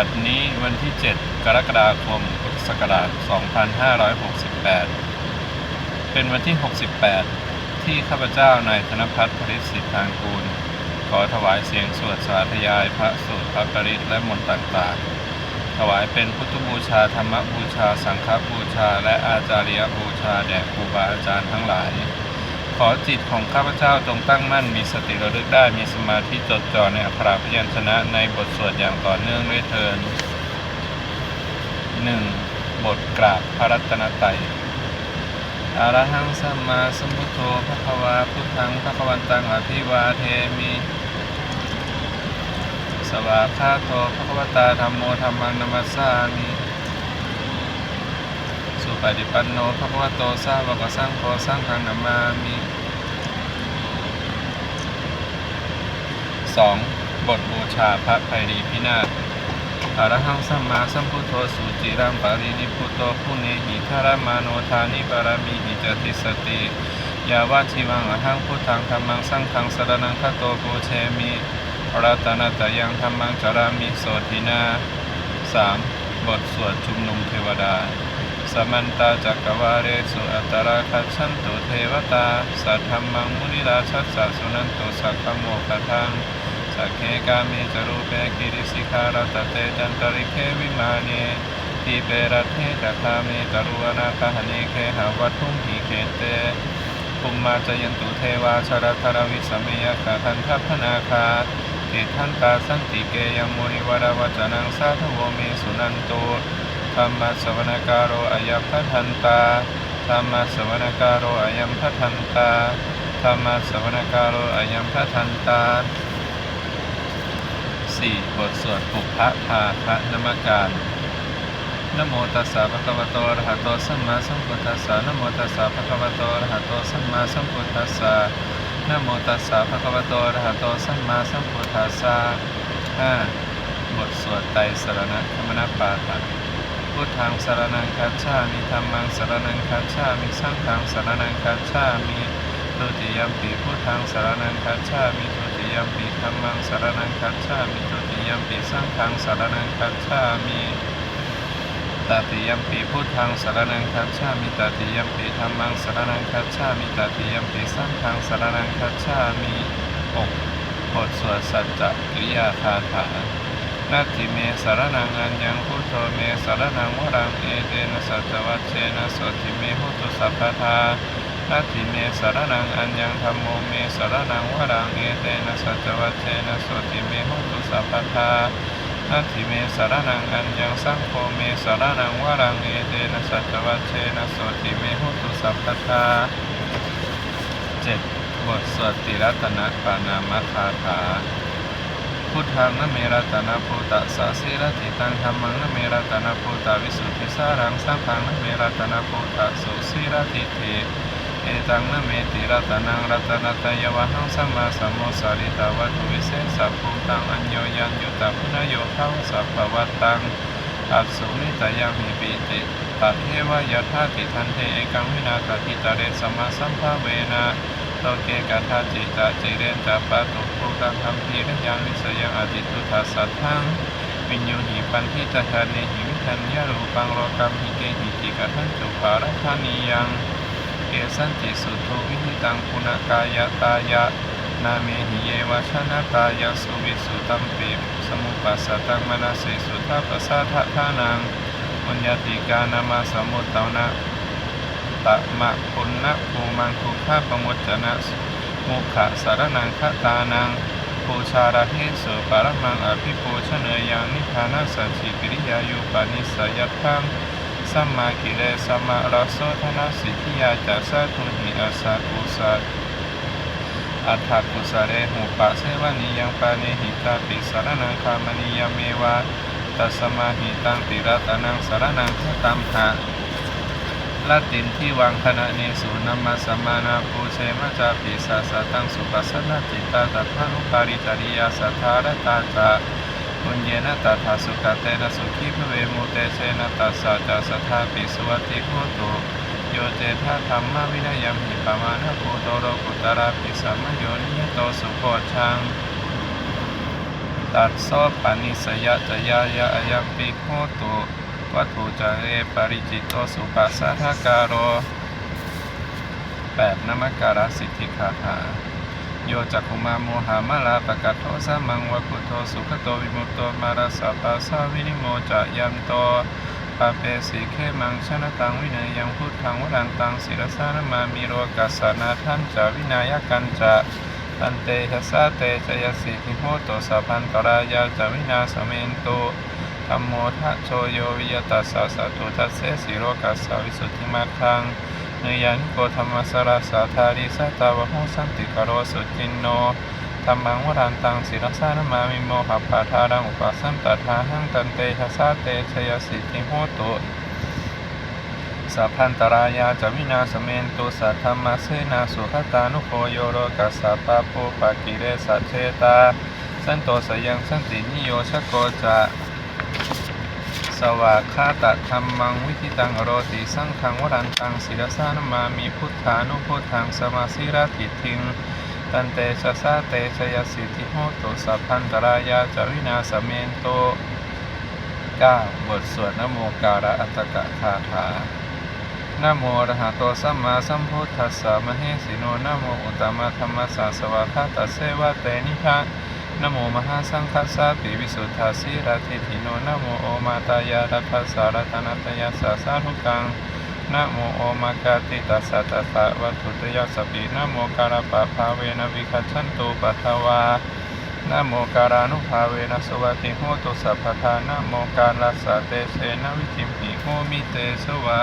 บัดนี้วันที่ 7 กรกฎาคมพุทธศักราช 2568 เป็นวันที่ 68 ที่ข้าพเจ้านายธนพัฒน์ผลิตสิทธางกูล ขอถวายเสียงสวดสาธยายพระสูตรพระปริตและมนต์ต่างๆ ถวายเป็นพุทธบูชาธรรมบูชา สังฆบูชา และอาจาริยบูชาแด่ครูบาอาจารย์ทั้งหลาย ขอจิตของข้าพเจ้าจงตั้งมั่นมีสติระลึกได้มีสมาธิจดจ่อในอัคราพยัญชนะในบทสวดอย่างต่อเนื่องด้วยเทิน 1. บทกราบพระรัตนตรัยอะระหังสัมมาสัมพุทโธพระควาพุทธังพระควันตังอภิวาเทมิสวากขาโตพระควตาธรรมโมธรรมังนัมสสามิ สุปฏิปันโนภะคะวะโตสาวกสังโฆสังฆังนามามิ 2. บทบูชาพระไพรีพินาศอรหังสัมมาสัมพุทโธสุจิรังปารินิพุโตพุเนหิทารมาโนทานิปารามิหิจติสติยาวาชิวังอหังพุทธังธรรมังสังฆังสรนังคโตปูเชมิรัตนตยังธรรมังจารามิโสทินา 3. บทสวดชุมนุมเทวดา สมันตาจักรวาเรสุอัตราคัจฉันตุเทวตา สัทธรรมังมุนิราชัสสะสุนันตุสักขโมคทังสักเคกามิจรูปเปกิริสิกาลตเตจันตริเควิมานีทีเปรัตเทจักขามิตรุวนาคหเนเคหาวัตถุงหิเขเตภูมิมาจยันตุเทวาชรธรวิสเมยคาทันทัพพนาคาติทันตาสันติเกยังมุนิวราวจนังสาธโวเมสุนันตุ ธรรมะสวนการโรอายัมพัทันตาธรรมะสวนการโรอายัมพัทันตาธรรมะสวนการโรอายัมพัทันตา 4. บทสวดปุพพะทาพระนมการนโมตัสสะภะคะวะโตอะระหะโตสัมมาสัมพุทธัสสะนโมตัสสะภะคะวะโตอะระหะโตสัมมาสัมพุทธัสสะนโมตัสสะภะคะวะโตอะระหะโตสัมมาสัมพุทธัสสะ 5. บทสวดไตรสรณคมนปาฐะ พุทธังสรนังคัจฉามิธรรมังสรนังคัจฉามิสังฆังสรนังคัจฉามิทุติยมปีพุทธังสรนังคัจฉามิทุติยมปีธรรมังสรนังคัจฉามิทุติยมปีสังฆังสรนังคัจฉามิตติยมปีพุทธังสรนังคัจฉามิตติยมปีธรรมังสรนังคัจฉามิตติยมปีสังฆังสรนังคัจฉามิอกบทสวดสัจจะกิริยาคาถา นัตถิเมสารนังอัญญังพุทโธเมสารนังวรังเอเตนะสัจวัชเชนะสติเมหุตุสัพพทานัตถิเมสารนังอัญญังธรรมโมเมสารนังวรังเอเตนะสัจวัชเชนะสติเมหุตุสัพพทานัตถิเมสารนังอัญญังสังโฆเมสารนังวรังเอเตนะสัจวัชเชนะสติเมหุตุสัพพทาเจ็ดบทสวดติรัตนปานามคาถา พุทธังนะเมรัตนะภูตะสาสีระติตังธรรมังนะเมรัตนะภูตะวิสุทธิสารังสังฆังนะเมรัตนะภูตะสุสีระติเทเอตังนะเมติรัตนังรัตนตยวะหังสัมมาสัมโมสาริตาวัตถุวิเศษสัพพุตังอัญโยยันยุตตะพุนโยทังสัพพวัตตังอัสสุนิตยังหิปิติตัเทวายถาติทันเทเอกังวินาคติตาเรสมมาสัมภาเวนะ โลเกกัทาจิตาจิเรนจาปาตุภูกังคัมภีรัญญังวิสยังอติตุทัสสัทธังวิญญูหิปันทิตชาเนหิวิทัญญารูปังโลกัมหิเกหิติกะทันจุปารัธานียังเกสันติสุทุวิหิตังคุณกายตายะนาเมหิเยวชนะตายะสุวิสุตัมปิสมุปัสสตังมนาสิสุทธาปะสาทธานังปุญญติกานามาสมุตตานะ ตะมะปุณณภูมังคุขะปมุจจนะมุขะสารนังคตานังปูชาราเทสุปรมังอภิปูชเนยังนิพานัสสัจจิกิริยายุปานิสยัตถังสัมมากิเลสัมมาราโสธนะสิทธิยาจัสสะทุหิอาสากุสัตอัฏฐกุสะเรหุปะเสวนิยังปานิหิตาปิสารนังคามนิยเมวะตัสสมาหิตังติรัตนังสารนังคตัมหะ ละตินที่วังคณะเนสุนัมมาสมมานาภูเชมจาปิสาสะตังสุปัสสนติตาตัทานุปาริจริยาสัทธารตาจาปุญเยนะตัทาสุขเตนะสุขีภเวมุเตเชนะตัสสะจาสัทธาปิสวัติโหตุโยเจทาธรรมวินัยมหิปมานะภูโตโรกุตระปิสัมมโยนิยโตสุโพชังตัดโสปานิสยะจยายะอายัมปิโหตุ วัตถุจาเรปริจิตโตสุปัสสะทการโรแปดนมักการสิทธิคาถาโยจักุมาโมหามาลาปะกัตโทสามังวะพุโธสุขโตวิมุตโตมาราสาปาสาวินิโมจะยันโตปาเปสีเคมังชนะตังวิเนยยังพุทธังวรันตังศิรสานมามิโรกัสสนาทันจะวินายกันจะตันเตหะสาเตชยสิทิโหโตสัพพันตรายาจะวินาสเมนโต ธรรมโมทัชโชโยวิยตัสสะสัตตุทัสเสสิโรกัสสะวิสุทธิมาทังเนยันโกธรรมสราสาธาริสตาวะโหสันติกโรสุจินโนธรรมังวรันตังศิรสานมามิโมหะปาทารังอุปสัมปทาหังตันเตหะสาเตชยสิทธิโหตุสัพพันตรายาจะวินาสเมนตุสัทธรรมเสนาสุขตานุโคโยโรกัสสะปะโพปะกิเรสัเชตา สันโตสยังสันตินิโยชโกจะ สวากขาตะธรรมังวิธิตังโรติสังขังวรันตังศิรสานมามีพุทธานุพุทธังสมาสิรติทิงตันเตชะสาเตชยสิทธิโหตุสัพพันตรายาจวินาสเมนโต 9. บทสวดนโมการะอัตตกะคาถานโมรหะโตสัมมาสัมพุทธัสสะมเฮสิโนนโมอุตตมะธรรมสสะสวากาตเสวะเตนิพะ นโมมหาสังฆสาปิวิสุทธาสีราธิถิโนนโมโอมาตายารัตสารตนัตยาสาสาธุกังนโมโอมากาติตัสสะตัสสะวัตถุตยาสปินโมการะปะภาเวนะ วิคัจฉันตุปัทวานโมการานุภาเวนะสวัติโหตุสัพพทานโมการัสสะเตเสนวิจิมปิโหมิเตสวา